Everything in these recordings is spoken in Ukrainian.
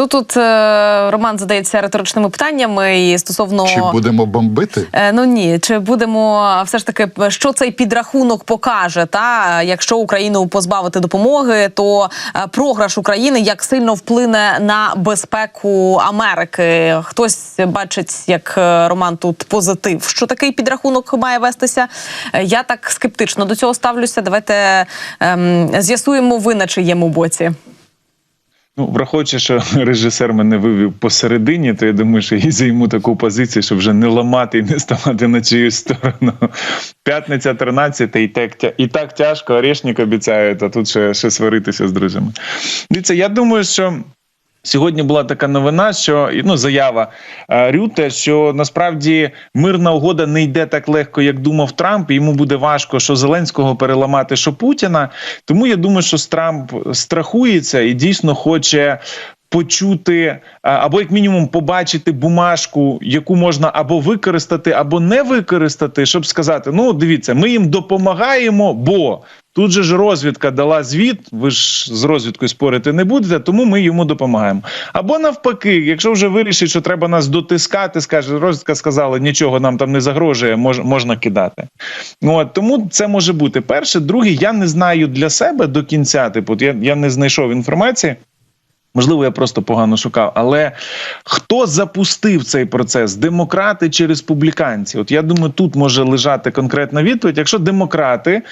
То тут е, Роман задається риторичними питаннями і стосовно Чи будемо бомбити? Е, Ну ні, чи будемо все ж таки, що цей підрахунок покаже? Та якщо Україну позбавити допомоги, то е, програш України як сильно вплине на безпеку Америки? Хтось бачить, як е, Роман тут позитив, що такий підрахунок має вестися. Е, Я так скептично до цього ставлюся. Давайте ем, з'ясуємо ви на чиєму боці. Ну, враховуючи, що режисер мене вивів посередині, то я думаю, що я займу таку позицію, щоб вже не ламати і не ставати на чиюсь сторону. П'ятниця 13 і так, і так тяжко, орешник обіцяють, а тут ще, ще сваритися з друзями. Дивіться, я думаю, що. Сьогодні була така новина, що ну заява е, Рюте, що насправді мирна угода не йде так легко, як думав Трамп. і Йому буде важко, що Зеленського переламати, що Путіна. Тому я думаю, що Трамп страхується і дійсно хоче. Почути е, або як мінімум побачити бумажку, яку можна або використати, або не використати, щоб сказати: ну дивіться, ми їм допомагаємо, бо тут же ж розвідка дала звіт. Ви ж з розвідкою спорити не будете, тому ми йому допомагаємо. Або навпаки, якщо вже вирішить, що треба нас дотискати, скаже розвідка сказала, нічого нам там не загрожує, мож, можна кидати. От тому це може бути перше. Друге, я не знаю для себе до кінця. Типу, я, я не знайшов інформації. Можливо, я просто погано шукав, але хто запустив цей процес? Демократи чи республіканці? От я думаю, тут може лежати конкретна відповідь. Якщо демократи,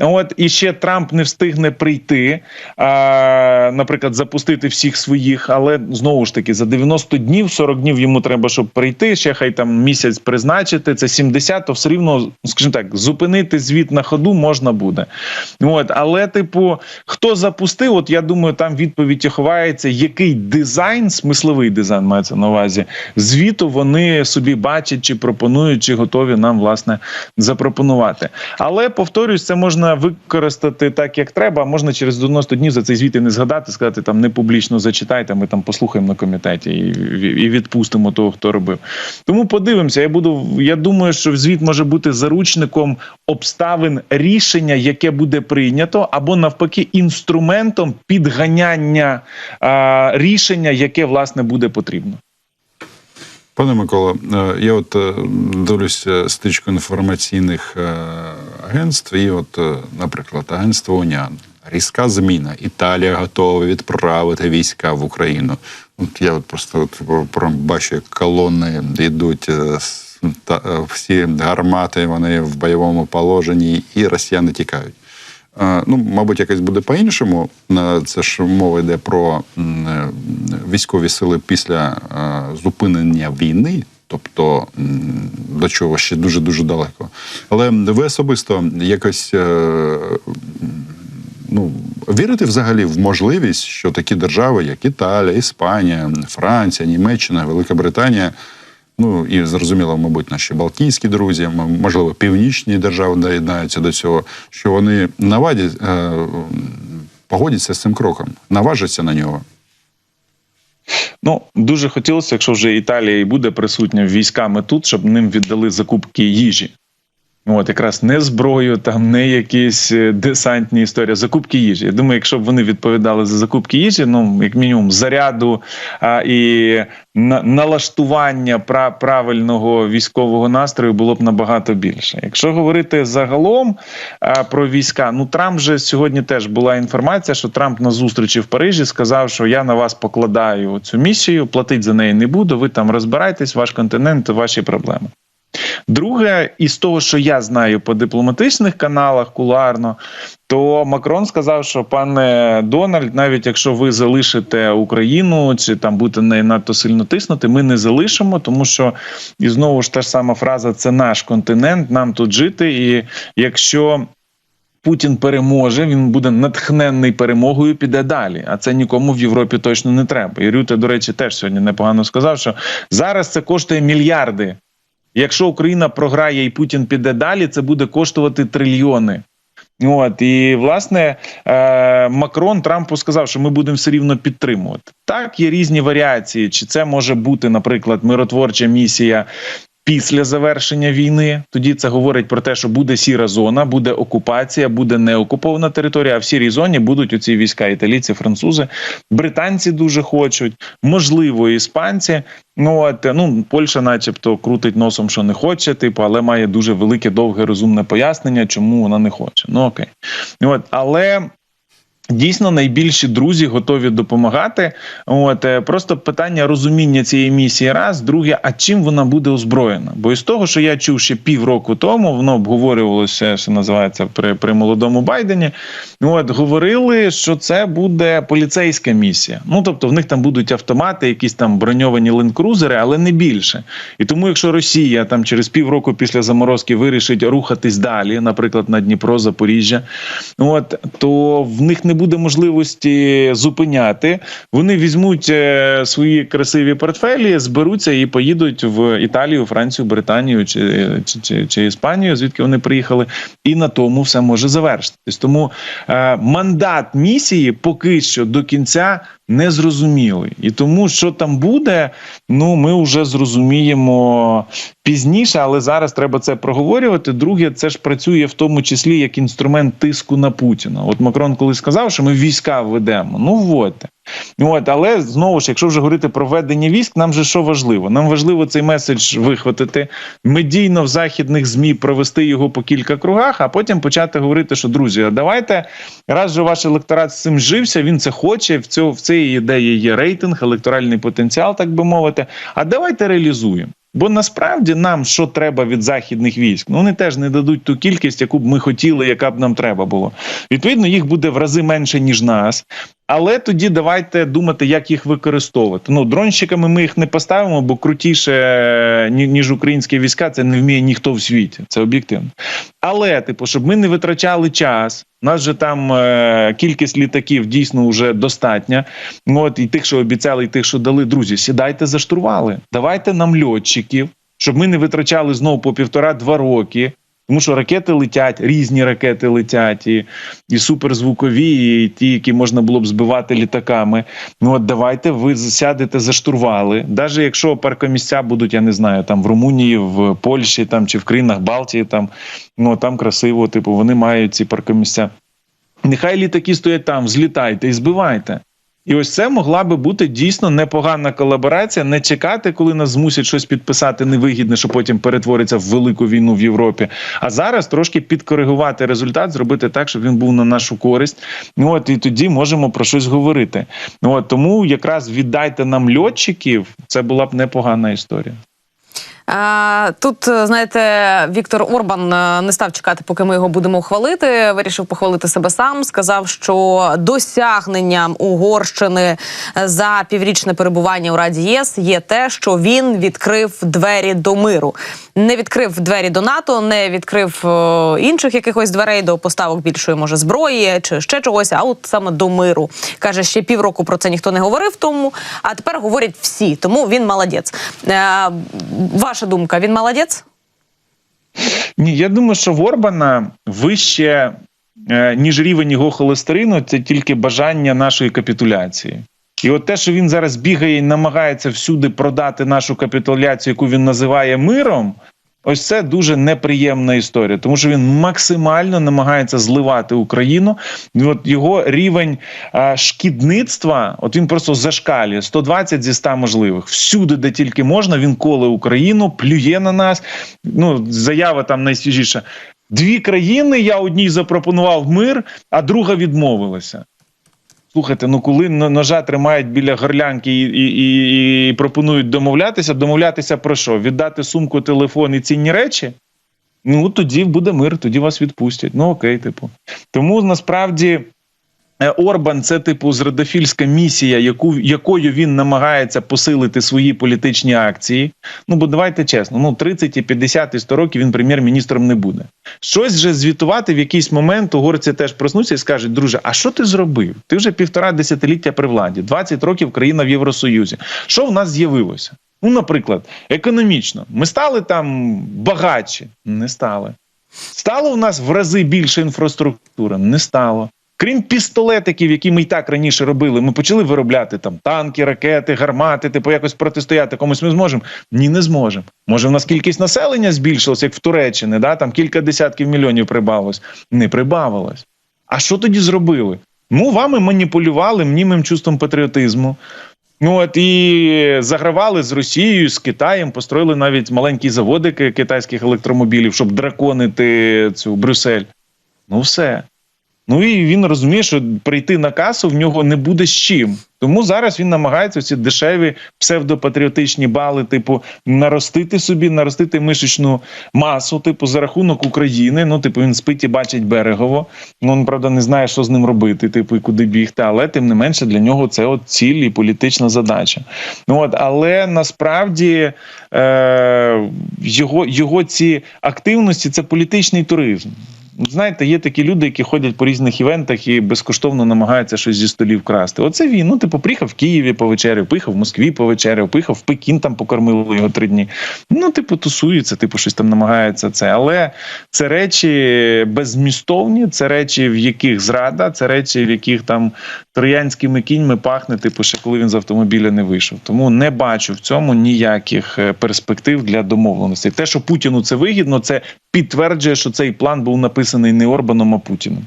от і ще Трамп не встигне прийти, а, наприклад, запустити всіх своїх, але знову ж таки за 90 днів, 40 днів йому треба, щоб прийти. Ще хай там місяць призначити. Це 70, то все рівно, скажімо так, зупинити звіт на ходу можна буде. От, але, типу, хто запустив? От я думаю, там відповідь і ховається, який дизайн, смисловий дизайн мається на увазі, звіту вони собі бачать, чи пропонують, чи готові нам власне запропонувати. Але повторюсь, це можна використати так, як треба. Можна через 90 днів за цей звіт і не згадати, сказати там не публічно зачитайте. Ми там послухаємо на комітеті і, відпустимо того, хто робив. Тому подивимося. Я буду. Я думаю, що звіт може бути заручником обставин рішення, яке буде прийнято, або навпаки, інструментом підганяння рішення, яке власне буде потрібно. Пане Микола, е, я от е, дивлюся стичку інформаційних е, агентств, і от, е, наприклад, агентство УНЯН. Різка зміна. Італія готова відправити війська в Україну. От я от просто от, прям бачу, як колони йдуть е, е, всі гармати, вони в бойовому положенні, і росіяни тікають. Е, Ну, мабуть, якось буде по-іншому. Це ж мова йде про е, військові сили після е, зупинення війни. Тобто до чого ще дуже дуже далеко. Але ви особисто якось ну, вірите взагалі в можливість, що такі держави, як Італія, Іспанія, Франція, Німеччина, Велика Британія, ну і зрозуміло, мабуть, наші Балтійські друзі, можливо, північні держави доєднаються до цього, що вони навадять, е, погодяться з цим кроком, наважаться на нього. Ну дуже хотілося, якщо вже Італія і буде присутня військами тут, щоб ним віддали закупки їжі. От якраз не зброю, там не якісь е, десантні історії, закупки їжі. Я думаю, якщо б вони відповідали за закупки їжі, ну як мінімум заряду а, і на, налаштування пра, правильного військового настрою було б набагато більше. Якщо говорити загалом а, про війська, ну Трамп же сьогодні теж була інформація, що Трамп на зустрічі в Парижі сказав, що я на вас покладаю цю місію, платити за неї не буду. Ви там розбирайтесь, ваш континент, ваші проблеми. Друге, із того, що я знаю по дипломатичних каналах кулуарно, то Макрон сказав, що пане Дональд, навіть якщо ви залишите Україну чи там будете не надто сильно тиснути, ми не залишимо, тому що і знову ж та ж сама фраза: це наш континент, нам тут жити. І якщо Путін переможе, він буде натхненний перемогою, піде далі. А це нікому в Європі точно не треба. І Рюте, до речі, теж сьогодні непогано сказав, що зараз це коштує мільярди. Якщо Україна програє і Путін піде далі, це буде коштувати трильйони. От і власне е, Макрон Трампу сказав, що ми будемо все рівно підтримувати. Так, є різні варіації. Чи це може бути, наприклад, миротворча місія після завершення війни. Тоді це говорить про те, що буде сіра зона, буде окупація, буде неокупована територія. А в сірій зоні будуть оці війська італійці, французи, британці дуже хочуть, можливо, іспанці. Ну от ну Польща, начебто, крутить носом, що не хоче, типу, але має дуже велике, довге розумне пояснення, чому вона не хоче. Ну окей, от але. Дійсно, найбільші друзі готові допомагати. От е, просто питання розуміння цієї місії. Раз, друге, а чим вона буде озброєна? Бо із того, що я чув ще півроку тому, воно обговорювалося, що називається при, при молодому Байдені. От говорили, що це буде поліцейська місія. Ну тобто, в них там будуть автомати, якісь там броньовані ленд-крузери, але не більше. І тому, якщо Росія там через півроку після заморозки вирішить рухатись далі, наприклад, на Дніпро, Запоріжжя, от то в них не буде можливості зупиняти. Вони візьмуть е, свої красиві портфелі, зберуться і поїдуть в Італію, Францію, Британію чи, чи, чи, чи Іспанію, звідки вони приїхали, і на тому все може завершитись. Тому е, мандат місії поки що до кінця не зрозумілий. І тому, що там буде, ну ми вже зрозуміємо пізніше, але зараз треба це проговорювати. Друге, це ж працює в тому числі як інструмент тиску на Путіна. От Макрон коли сказав, що ми війська введемо, ну вводьте. От, але знову ж, якщо вже говорити про ведення військ, нам же що важливо? Нам важливо цей меседж вихватити, медійно в західних змі провести його по кілька кругах, а потім почати говорити, що друзі, а давайте раз же ваш електорат з цим жився, він це хоче. В цьому в цієї ідеї є рейтинг, електоральний потенціал, так би мовити. А давайте реалізуємо. Бо насправді нам що треба від західних військ? Ну вони теж не дадуть ту кількість, яку б ми хотіли, яка б нам треба було. Відповідно, їх буде в рази менше ніж нас. Але тоді давайте думати, як їх використовувати. Ну, дронщиками ми їх не поставимо, бо крутіше, ніж українські війська, це не вміє ніхто в світі. Це об'єктивно. Але, типу, щоб ми не витрачали час. У нас же там е, кількість літаків дійсно вже достатня. Ну, От і тих, що обіцяли, і тих, що дали. Друзі, сідайте за штурвали. Давайте нам льотчиків, щоб ми не витрачали знову по півтора-два роки. Тому що ракети летять, різні ракети летять, і, і суперзвукові, і ті, які можна було б збивати літаками. Ну от давайте ви сядете за штурвали. Навіть якщо паркомісця будуть, я не знаю, там в Румунії, в Польщі там чи в країнах Балтії, там ну там красиво, типу, вони мають ці паркомісця. Нехай літаки стоять там, злітайте і збивайте. І ось це могла би бути дійсно непогана колаборація. Не чекати, коли нас змусять щось підписати невигідне, що потім перетвориться в велику війну в Європі. А зараз трошки підкоригувати результат, зробити так, щоб він був на нашу користь. Ну от і тоді можемо про щось говорити. Ну от тому якраз віддайте нам льотчиків. Це була б непогана історія. Е, Тут е, знаєте, Віктор Орбан е, не став чекати, поки ми його будемо хвалити. Вирішив похвалити себе сам. Сказав, що досягненням Угорщини за піврічне перебування у Раді ЄС є те, що він відкрив двері до миру. Не відкрив двері до НАТО, не відкрив е, інших якихось дверей до поставок більшої може зброї чи ще чогось. А от саме до миру каже, ще півроку про це ніхто не говорив. Тому а тепер говорять всі. Тому він молодець. Ваша думка, він молодець? Ні, я думаю, що в Орбана вище, е, ніж рівень його холестерину, це тільки бажання нашої капітуляції. І от те, що він зараз бігає і намагається всюди продати нашу капітуляцію, яку він називає миром. Ось це дуже неприємна історія, тому що він максимально намагається зливати Україну. От його рівень а, шкідництва, от він просто зашкалює 120 зі 100 можливих. Всюди, де тільки можна, він коле Україну, плює на нас. Ну, заява там найсвіжіша. Дві країни я одній запропонував мир, а друга відмовилася. Слухайте, ну коли ножа тримають біля горлянки і, і, і, і пропонують домовлятися, домовлятися про що? Віддати сумку, телефон і цінні речі? Ну тоді буде мир, тоді вас відпустять. Ну окей, типу. Тому насправді. Е, Орбан це типу зрадофільська місія, яку якою він намагається посилити свої політичні акції. Ну бо давайте чесно, ну 30, і 50 і 100 років він прем'єр-міністром не буде. Щось же звітувати в якийсь момент угорці теж проснуться і скажуть: друже, а що ти зробив? Ти вже півтора десятиліття при владі, 20 років країна в Євросоюзі. Що в нас з'явилося? Ну, наприклад, економічно, ми стали там багатші? Не стали. Стало в нас в рази більше інфраструктури? Не стало. Крім пістолетиків, які ми і так раніше робили, ми почали виробляти там танки, ракети, гармати, типу якось протистояти комусь ми зможемо? Ні, не зможемо. Може, в нас кількість населення збільшилась, як в Туреччині, да? там кілька десятків мільйонів прибавилось. Не прибавилось. А що тоді зробили? Ну, вами маніпулювали мнімим чувством патріотизму. Ну от і загравали з Росією, з Китаєм, построїли навіть маленькі заводики китайських електромобілів, щоб драконити цю Брюссель. Ну все. Ну і він розуміє, що прийти на касу в нього не буде з чим. Тому зараз він намагається ці дешеві псевдопатріотичні бали, типу, наростити собі, наростити мишечну масу, типу, за рахунок України. Ну, типу, він спить і бачить берегово. Ну, він правда не знає, що з ним робити, типу, і куди бігти. Але тим не менше для нього це от ціль і політична задача. Ну от, але насправді е, його, його ці активності це політичний туризм. Знаєте, є такі люди, які ходять по різних івентах і безкоштовно намагаються щось зі столів красти. Оце він. Ну, типу, приїхав в Києві повечеряв, поїхав в Москві повечеряв, поїхав в Пекін, там покормили його три дні. Ну, типу, тусується, типу, щось там намагається це. Але це речі беззмістовні, це речі, в яких зрада, це речі, в яких там троянськими кіньми пахне, типу, ще коли він з автомобіля не вийшов. Тому не бачу в цьому ніяких е, перспектив для домовленості. Те, що Путіну це вигідно, це підтверджує, що цей план був написаний не Орбаном, а Путіним.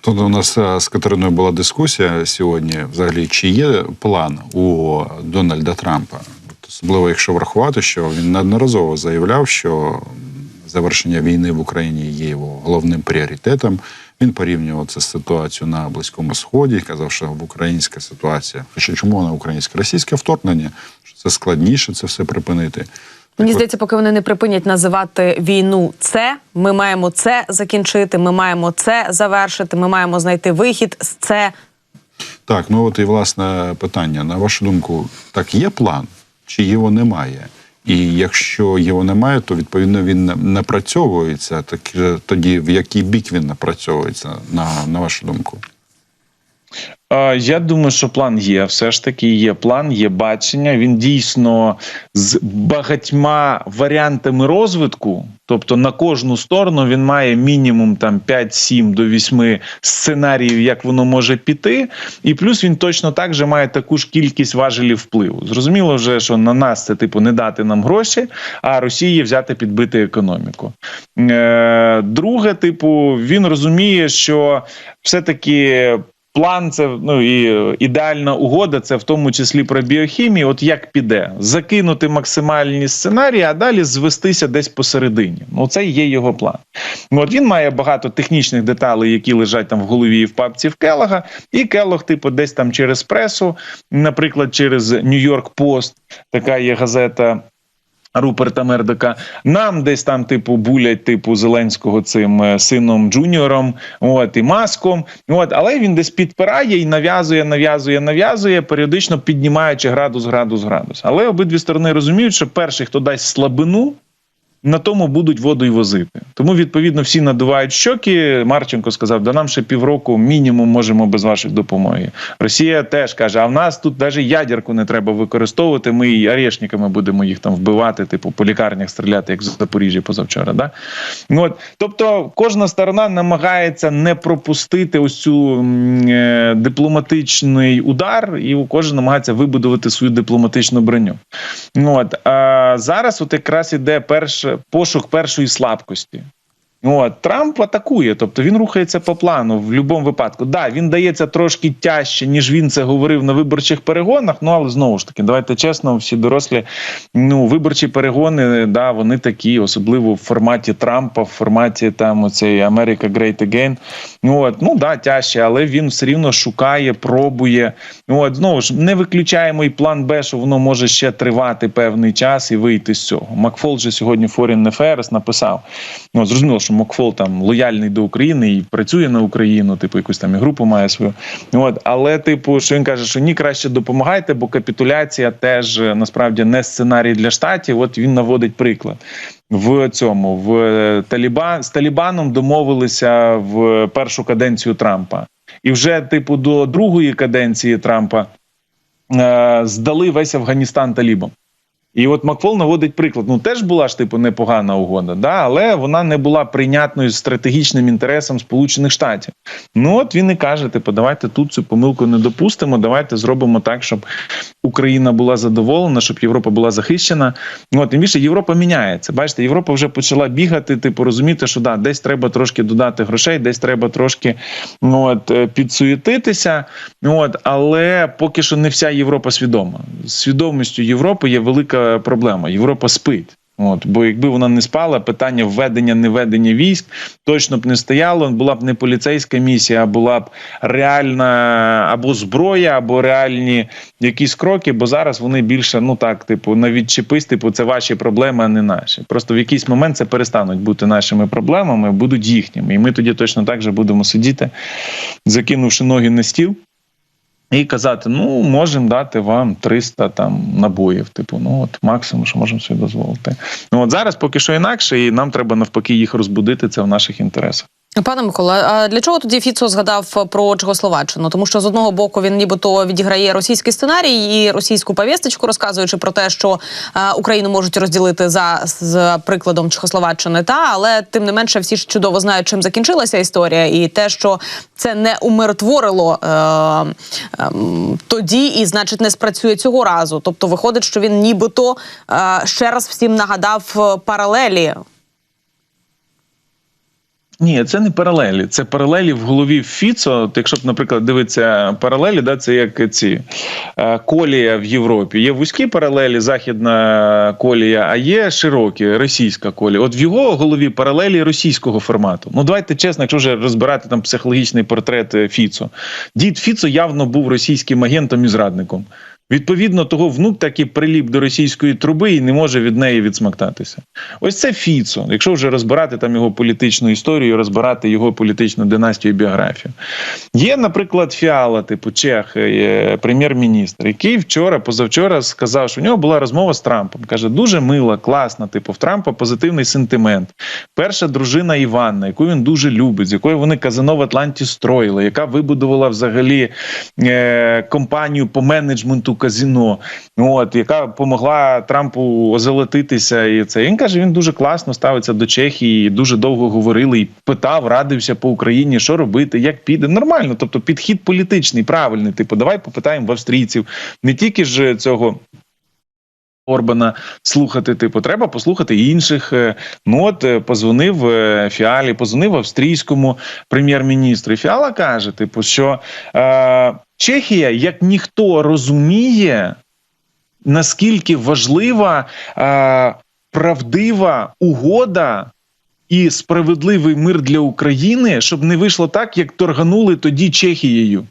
Тут у нас е, з Катериною була дискусія сьогодні. Взагалі, чи є план у Дональда Трампа? Особливо, якщо врахувати, що він неодноразово заявляв, що завершення війни в Україні є його головним пріоритетом. Він порівнював це з ситуацією на Близькому Сході, казав, що в українська ситуація, що чому вона українська? Російське вторгнення, що це складніше це все припинити. Мені здається, поки вони не припинять називати війну це, ми маємо це закінчити, ми маємо це завершити, ми маємо знайти вихід з це. Так, ну от і власне питання. На вашу думку, так є план, чи його немає? І якщо його немає, то відповідно він напрацьовується. Так е, тоді в який бік він напрацьовується, на, на вашу думку? Я думаю, що план є. Все ж таки є план, є бачення. Він дійсно з багатьма варіантами розвитку. Тобто на кожну сторону він має мінімум там 5-7 до 8 сценаріїв, як воно може піти. І плюс він точно так же має таку ж кількість важелів впливу. Зрозуміло вже, що на нас це типу не дати нам гроші, а Росії взяти підбити економіку. Е, Друге, типу, він розуміє, що все-таки План це ну і е, ідеальна угода, це в тому числі про біохімію. От як піде закинути максимальні сценарії, а далі звестися десь посередині. Ну це є його план. Ну от він має багато технічних деталей, які лежать там в голові і в папці в Келлога, і Келлог, типу, десь там через пресу, наприклад, через Нью-Йорк Пост, така є газета. Руперта Мердока, нам десь там, типу, булять, типу, Зеленського цим е, сином Джуніором, от і маском. От, але він десь підпирає і нав'язує, нав'язує, нав'язує, періодично піднімаючи градус, градус, градус. Але обидві сторони розуміють, що перший, хто дасть слабину, на тому будуть воду й возити. Тому відповідно всі надувають щоки. Марченко сказав: да нам ще півроку мінімум можемо без вашої допомоги. Росія теж каже: а в нас тут навіть ядерку не треба використовувати. Ми і арешниками будемо їх там вбивати, типу по лікарнях стріляти, як в Запоріжжі позавчора. Да? Ну, от, тобто кожна сторона намагається не пропустити ось цю е, дипломатичний удар, і кожен намагається вибудувати свою дипломатичну броню. Ну, от, а зараз от якраз іде пошук першої слабкості. От, Трамп атакує, тобто він рухається по плану в будь-якому випадку. Да, він дається трошки тяжче, ніж він це говорив на виборчих перегонах. Ну але знову ж таки, давайте чесно, всі дорослі. Ну, виборчі перегони, да, вони такі, особливо в форматі Трампа, в форматі там оцей America Great Again. Ну от, ну да, тяжче, але він все рівно шукає, пробує. Ну, от знову ж не виключаємо і план Б, що воно може ще тривати певний час і вийти з цього. Макфол же сьогодні Foreign Affairs написав. Ну, зрозуміло, що Макфол там лояльний до України і працює на Україну, типу, якусь там і групу має свою. От, але, типу, що він каже, що ні, краще допомагайте, бо капітуляція теж е, насправді не сценарій для штатів. От він наводить приклад. В цьому в е, Талібан з Талібаном домовилися в першу каденцію Трампа, і вже, типу, до другої каденції Трампа е, здали весь Афганістан талібам. І от Макфол наводить приклад. Ну теж була ж типу непогана угода, да, але вона не була прийнятною стратегічним інтересом Сполучених Штатів. Ну от він і каже: типу, давайте тут цю помилку не допустимо. Давайте зробимо так, щоб Україна була задоволена, щоб Європа була захищена. Ну, тим більше Європа міняється. Бачите, Європа вже почала бігати, типу розуміти, що да, десь треба трошки додати грошей, десь треба трошки ну, от, підсуєтитися. Ну, от, але поки що не вся Європа свідома. З свідомістю Європи є велика проблема. Європа спить. От, бо якби вона не спала, питання введення неведення військ точно б не стояло. Була б не поліцейська місія, а була б реальна або зброя, або реальні якісь кроки. Бо зараз вони більше, ну так, типу, на відчепись, типу, це ваші проблеми, а не наші. Просто в якийсь момент це перестануть бути нашими проблемами, будуть їхніми. І ми тоді точно так же будемо сидіти, закинувши ноги на стіл. І казати, ну можемо дати вам 300 там набоїв. Типу, ну от максимум, що можемо собі дозволити. Ну от зараз поки що інакше, і нам треба навпаки їх розбудити. Це в наших інтересах. Пане Микола, а для чого тоді Фіцо згадав про Чехословаччину? Тому що з одного боку він нібито відіграє російський сценарій і російську повісточку, розказуючи про те, що е, Україну можуть розділити за з прикладом Чехословаччини. Та але тим не менше, всі ж чудово знають, чим закінчилася історія, і те, що це не умиротворило е, е, тоді, і значить не спрацює цього разу. Тобто, виходить, що він нібито е, ще раз всім нагадав е, паралелі. Ні, це не паралелі. Це паралелі в голові Фіцо. Якщо б, наприклад, дивитися паралелі, да, це як ці е, колія в Європі. Є вузькі паралелі, західна колія, а є широкі, російська колія. От в його голові паралелі російського формату. Ну давайте чесно, якщо вже розбирати там психологічний портрет е, Фіцо. Дід Фіцо явно був російським агентом і зрадником. Відповідно, того внук так і приліп до російської труби і не може від неї відсмактатися. Ось це Фіцо. Якщо вже розбирати там його політичну історію, розбирати його політичну династію і біографію. Є, наприклад, Фіала, типу Чех, е, прем'єр-міністр, який вчора, позавчора сказав, що в нього була розмова з Трампом. Каже, дуже мила, класна. Типу, в Трампа позитивний сентимент. Перша дружина Іванна, яку він дуже любить, з якою вони казино в Атланті строїли, яка вибудувала взагалі е, компанію по менеджменту казино, от яка допомогла Трампу озолотитися. І це він каже, він дуже класно ставиться до Чехії. Дуже довго говорили і питав, радився по Україні, що робити, як піде. Нормально, тобто підхід політичний, правильний. Типу, давай попитаємо в австрійців, не тільки ж цього. Орбана слухати, типу, треба послухати інших. Е, Ну от е, позвонив е, Фіалі, позвонив австрійському прем'єр-міністру. Фіала каже: типу, що е, Чехія, як ніхто розуміє, наскільки важлива е, правдива угода. І справедливий мир для України, щоб не вийшло так, як торганули тоді Чехією.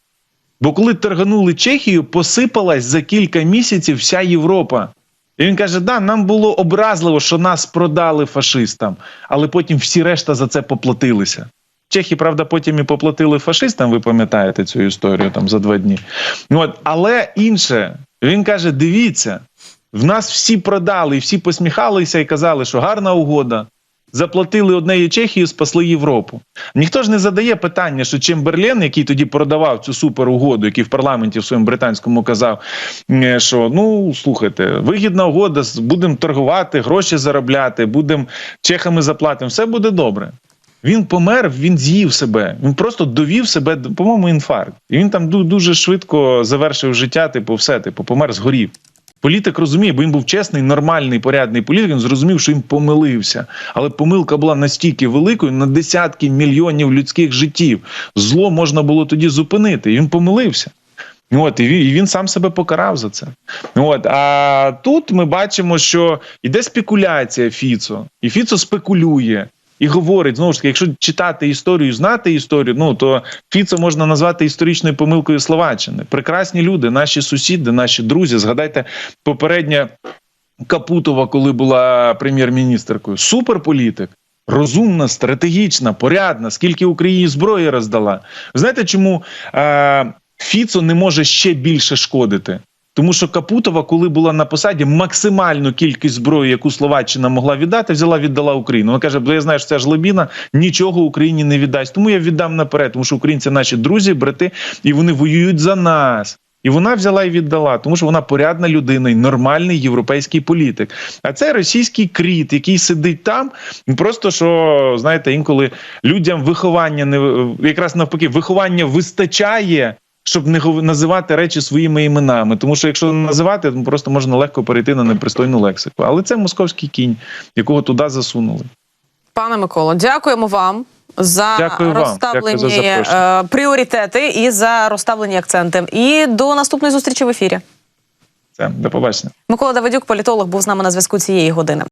Бо коли торганули Чехію, посипалась за кілька місяців вся Європа. І він каже: да, нам було образливо, що нас продали фашистам, але потім всі решта за це поплатилися. Чехи, правда, потім і поплатили фашистам, ви пам'ятаєте цю історію там за два дні. От, але інше, він каже: дивіться, в нас всі продали, всі посміхалися і казали, що гарна угода. Заплатили однею Чехію, спасли Європу. Ніхто ж не задає питання, що Чемберлен, який тоді продавав цю суперугоду, який в парламенті в своєму британському казав, що ну слухайте, вигідна угода, будемо торгувати, гроші заробляти, будемо чехами заплатимо, все буде добре. Він помер, він з'їв себе. Він просто довів себе, по-моєму, інфаркт. І він там дуже швидко завершив життя, типу, все, типу, помер, згорів. Політик розуміє, бо він був чесний, нормальний, порядний політик. Він зрозумів, що він помилився. Але помилка була настільки великою на десятки мільйонів людських життів. Зло можна було тоді зупинити. Він помилився. От, і він, і він сам себе покарав за це. От, а тут ми бачимо, що йде спекуляція Фіцо, і Фіцо спекулює. І говорить знову ж таки, якщо читати історію, знати історію, ну то Фіцо можна назвати історичною помилкою Словаччини. Прекрасні люди, наші сусіди, наші друзі. Згадайте попередня Капутова, коли була прем'єр-міністеркою. Суперполітик. Розумна, стратегічна, порядна, скільки Україні зброї роздала. Знаєте, чому е, Фіцо не може ще більше шкодити? Тому що Капутова, коли була на посаді, максимальну кількість зброї, яку Словаччина могла віддати, взяла, віддала Україну. Вона каже: бо я знаю, що ця жлобіна нічого Україні не віддасть. Тому я віддам наперед, тому що українці наші друзі, брати, і вони воюють за нас. І вона взяла і віддала, тому що вона порядна людина і нормальний європейський політик. А це російський кріт, який сидить там. Просто що знаєте, інколи людям виховання не якраз навпаки, виховання вистачає. Щоб не називати речі своїми іменами, тому що якщо називати, то просто можна легко перейти на непристойну лексику. Але це московський кінь, якого туди засунули. Пане Миколо, дякуємо вам за Дякую розставлені Дякую за е, пріоритети і за розставлені акценти. І до наступної зустрічі в ефірі. Це до побачення. Микола Давидюк, політолог, був з нами на зв'язку цієї години.